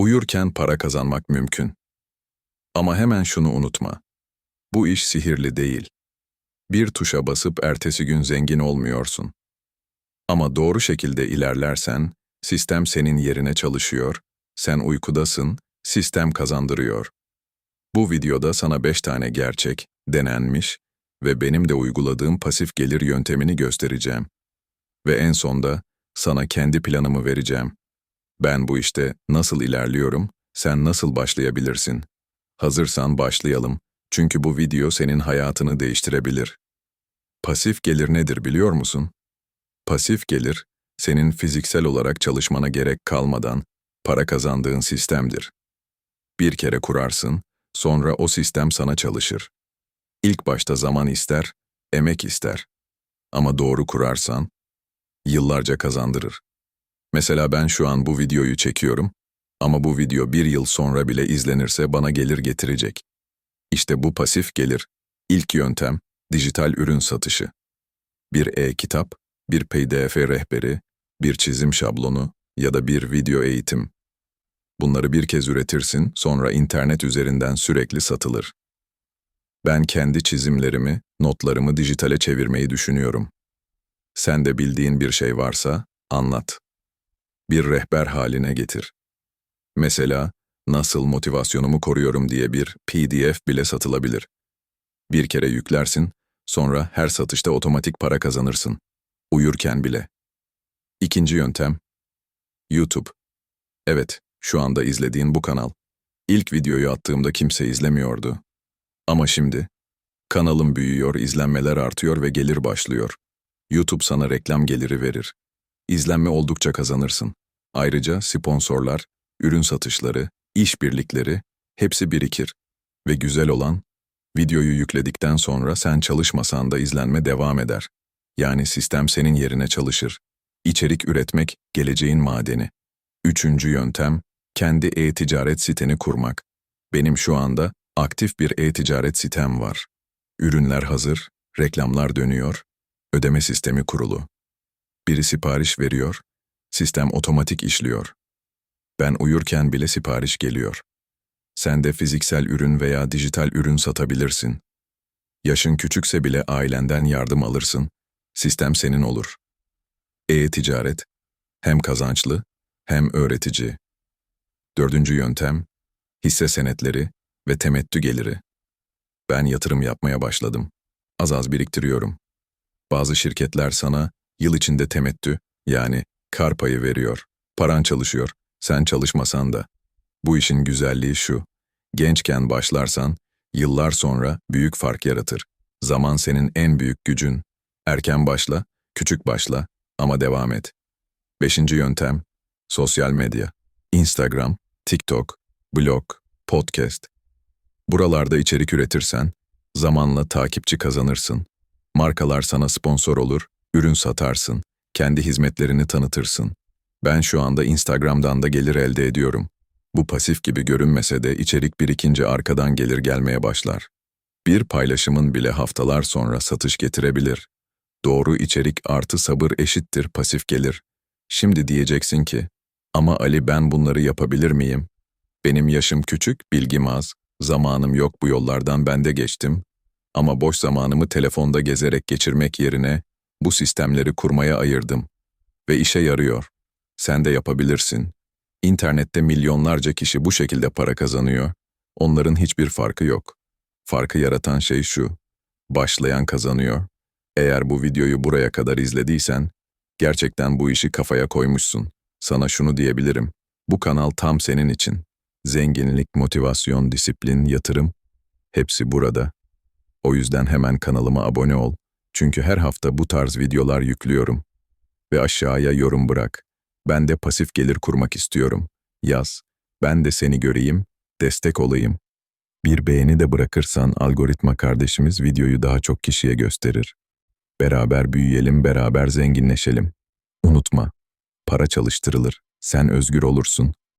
Uyurken para kazanmak mümkün. Ama hemen şunu unutma. Bu iş sihirli değil. Bir tuşa basıp ertesi gün zengin olmuyorsun. Ama doğru şekilde ilerlersen, sistem senin yerine çalışıyor, sen uykudasın, sistem kazandırıyor. Bu videoda sana 5 tane gerçek, denenmiş ve benim de uyguladığım pasif gelir yöntemini göstereceğim. Ve en sonda sana kendi planımı vereceğim. Ben bu işte nasıl ilerliyorum, sen nasıl başlayabilirsin? Hazırsan başlayalım. Çünkü bu video senin hayatını değiştirebilir. Pasif gelir nedir biliyor musun? Pasif gelir, senin fiziksel olarak çalışmana gerek kalmadan para kazandığın sistemdir. Bir kere kurarsın, sonra o sistem sana çalışır. İlk başta zaman ister, emek ister. Ama doğru kurarsan, yıllarca kazandırır. Mesela ben şu an bu videoyu çekiyorum ama bu video bir yıl sonra bile izlenirse bana gelir getirecek. İşte bu pasif gelir. İlk yöntem, dijital ürün satışı. Bir e-kitap, bir pdf rehberi, bir çizim şablonu ya da bir video eğitim. Bunları bir kez üretirsin, sonra internet üzerinden sürekli satılır. Ben kendi çizimlerimi, notlarımı dijitale çevirmeyi düşünüyorum. Sen de bildiğin bir şey varsa anlat. Bir rehber haline getir. Mesela nasıl motivasyonumu koruyorum diye bir PDF bile satılabilir. Bir kere yüklersin, sonra her satışta otomatik para kazanırsın. Uyurken bile. İkinci yöntem, YouTube. Evet, şu anda izlediğin bu kanal. İlk videoyu attığımda kimse izlemiyordu. Ama şimdi, kanalım büyüyor, izlenmeler artıyor ve gelir başlıyor. YouTube sana reklam geliri verir. İzlenme oldukça kazanırsın. Ayrıca sponsorlar, ürün satışları, işbirlikleri hepsi birikir. Ve güzel olan, videoyu yükledikten sonra sen çalışmasan da izlenme devam eder. Yani sistem senin yerine çalışır. İçerik üretmek geleceğin madeni. Üçüncü yöntem, kendi e-ticaret siteni kurmak. Benim şu anda aktif bir e-ticaret sitem var. Ürünler hazır, reklamlar dönüyor, ödeme sistemi kurulu. Biri sipariş veriyor, sistem otomatik işliyor. Ben uyurken bile sipariş geliyor. Sen de fiziksel ürün veya dijital ürün satabilirsin. Yaşın küçükse bile ailenden yardım alırsın. Sistem senin olur. E-ticaret hem kazançlı hem öğretici. Dördüncü yöntem, hisse senetleri ve temettü geliri. Ben yatırım yapmaya başladım. Az az biriktiriyorum. Bazı şirketler sana yıl içinde temettü yani kar payı veriyor. Paran çalışıyor, sen çalışmasan da. Bu işin güzelliği şu, gençken başlarsan, yıllar sonra büyük fark yaratır. Zaman senin en büyük gücün. Erken başla, küçük başla ama devam et. Beşinci yöntem, sosyal medya. Instagram, TikTok, blog, podcast. Buralarda içerik üretirsen, zamanla takipçi kazanırsın. Markalar sana sponsor olur, ürün satarsın, kendi hizmetlerini tanıtırsın. Ben şu anda Instagram'dan da gelir elde ediyorum. Bu pasif gibi görünmese de içerik birikince arkadan gelir gelmeye başlar. Bir paylaşımın bile haftalar sonra satış getirebilir. Doğru içerik artı sabır eşittir pasif gelir. Şimdi diyeceksin ki, ama Ali ben bunları yapabilir miyim? Benim yaşım küçük, bilgim az, zamanım yok bu yollardan ben de geçtim. Ama boş zamanımı telefonda gezerek geçirmek yerine bu sistemleri kurmaya ayırdım. Ve işe yarıyor. Sen de yapabilirsin. İnternette milyonlarca kişi bu şekilde para kazanıyor. Onların hiçbir farkı yok. Farkı yaratan şey şu. Başlayan kazanıyor. Eğer bu videoyu buraya kadar izlediysen, gerçekten bu işi kafaya koymuşsun. Sana şunu diyebilirim. Bu kanal tam senin için. Zenginlik, motivasyon, disiplin, yatırım hepsi burada. O yüzden hemen kanalıma abone ol. Çünkü her hafta bu tarz videolar yüklüyorum. Ve aşağıya yorum bırak. Ben de pasif gelir kurmak istiyorum. Yaz. Ben de seni göreyim, destek olayım. Bir beğeni de bırakırsan algoritma kardeşimiz videoyu daha çok kişiye gösterir. Beraber büyüyelim, beraber zenginleşelim. Unutma, para çalıştırılır, sen özgür olursun.